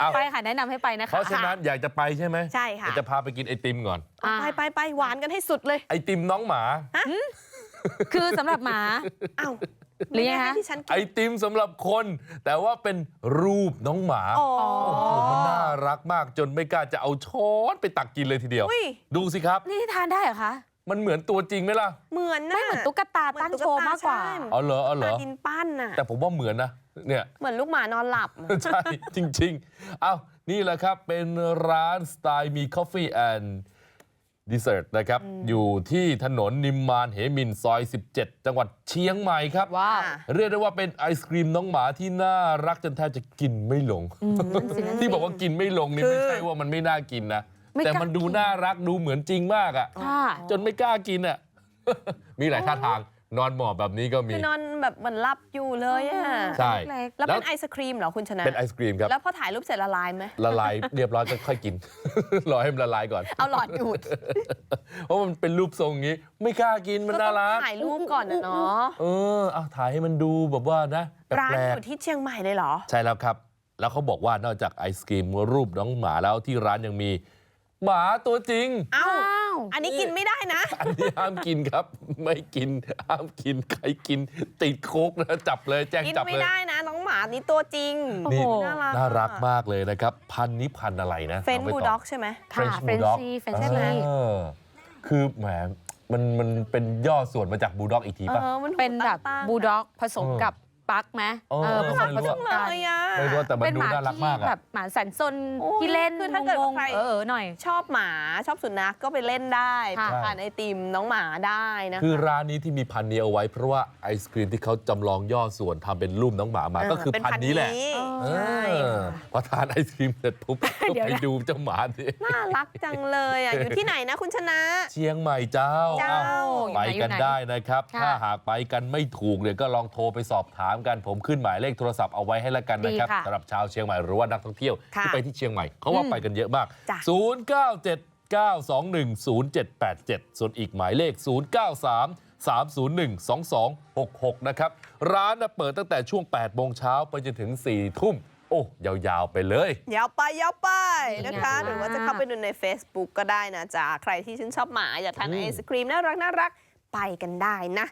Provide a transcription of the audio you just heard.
อ้าวไปค่ะแนะนำให้ไปนะคะเพราะฉะนั้นอยากจะไปใช่ไหมใช่ค่ะเดี๋ยวจะพาไปกินไอติมก่อนอ่าไปไปไปหวานกันให้สุดเลย ไอติมน้องหมาคือสำหรับหมาอ้าวหรือยังไงไม่ได้คะให้ที่ฉันไอกินติมสำหรับคน แต่ว่าเป็นรูปน้องหมาอ๋อโอ้โหมันน่ารักมากจนไม่กล้าจะเอาช้อนไปตักกินเลยทีเดียวอุ้ยดูสิครับ นี่ทานได้เหรอคะ มันเหมือนตัวจริงไหมล่ะเหมือนนะไม่เหมือนตุ๊กตาตั้งโชว์มากกว่าใช่เอาเหรอเอาเหรอตาดินปั้นน่ะแต่ผมว่าเหมือนนะเนี่ยเหมือนลูกหมานอนหลับใช่จริงๆเอานี่แหละครับเป็นร้านสไตล์มี Coffee and Dessert นะครับอยู่ที่ถนนนิมมานเหมินซอย 17 จังหวัดเชียงใหม่ครับว้าวค่ะเรียกได้ว่าเป็นไอศครีมน้องหมาที่น่ารักจนแทบจะกินไม่ลงนั่นสินั่นสิที่บอกว่ากินไม่ลงนี่คือไม่ใช่ว่ามันไม่น่ากินนะไม่ แต่กล้ามันดูกินน่ารักดูเหมือนจริงมากอะค่ะจนไม่กล้ากินอะมีหลายท่าทางนอนหมอบแบบนี้ก็มีคือนอนแบบเหมือนหลับอยู่เลยอะใช่เล็กแล้วแล้วเป็นไอศครีมเหรอคุณชนะเป็นไอศครีมครับแล้วพอถ่ายรูปเสร็จละลายไหมละลายเรียบร้อยก็ค่อยกินรอให้มันละลายก่อนเอาหลอดดูดเพราะมันเป็นรูปทรงอย่างนี้ ไม่กล้ากินมันก็ต้น่าองรักถ่ายรูปก่อนนะเนาะเออเอาถ่ายให้มันดูแบบว่านะแปร้านลอกยู่ที่เชียงใหม่เลยเหรอๆใช่แล้วครับ แล้วเขาบอกว่านอกจากไอศครีมรูปน้องหมาแล้วที่ร้านยังมี หมาตัวจริงเอ้าอ้าวอันนี้กินไม่ได้นะ อันนี้ห้ามกินครับ ไม่กินห้ามกินใครกิน ติดคุกนะจับเลยแจ้งกินจับไม่เลย ได้นะ น้องหมานี่ตัวจริงนี่โอ้โห น่ารักน่ารักมากเลยนะครับ พันธุ์นี้พันธุ์อะไรนะเฟนอาไม่บูตด็ออกใช่ไหมค่ะ French เฟรน Bulldog ซีเฟรนซีเออคือแหมมันมันเป็นย่อส่วนมาจากบูลด็อกอีกทีเอป่ะ อมันหูเป็นแบบตั้งๆบูลด็อกผสมเออ กับ ปักไหมเออเออผสมไม่ผรู้สมเลกันยอะ ไม่รู้แต่มันเป็นดูหมาน่ารักที่มากแบอะบหมาแสนซนโอ้ยที่เล่นคือถ้าเกิดงว่างใคร ๆเออๆหน่อย ชอบหมาชอบสุนัขก็ไปเล่นได้ค่ะทานไอติมน้องหมาได้นะคือร้านนี้ที่มีพันธุ์นี้เอาไว้ เพราะว่าไอศครีมที่เขาจำลองย่อส่วนทำเป็นรูปน้องหมามาก็คือเป็นพันธุ์นี้แหละ เอเอใช่ อพอทานไอศครีมเสร็จปุ๊บก็เดี๋ยวไปนะดูเจ้าหมาสิน่ารักจังเลยอะอยู่ที่ไหนนะคุณชนะ เชียงใหม่เจ้าเจ้าอ้าวอยู่ไปไหนอยู่กันไหนได้นะครับค่ะถ้าหากไปกันไม่ถูกเนี่ยก็ลองโทรไปสอบถามกัน ผมขึ้นหมายเลขโทรศัพท์เอาไว้ให้แล้วกันนะครับดีค่ะสำหรับชาวเชียงใหม่หรือว่านักท่องเที่ยวค่ะที่ไปที่เชียงใหม่เขาว่าอืมไปกันเยอะมากจ้ะ097 921 0787 ส่วนอีกหมายเลข 093 301 2266 นะครับ ร้านนะเปิดตั้งแต่ช่วง 8 โมงเช้าไปจนถึง 4 ทุ่ม โอ้ยาวๆไปเลยยาวไปยาวไปนะคะดีงามหรือว่าจะเข้าไปดูใน Facebook ก็ได้นะจ๊ะใครที่ชื่นชอบหมาอยากทานอืมไอศครีมน่ารักน่ารักไปกันได้นะ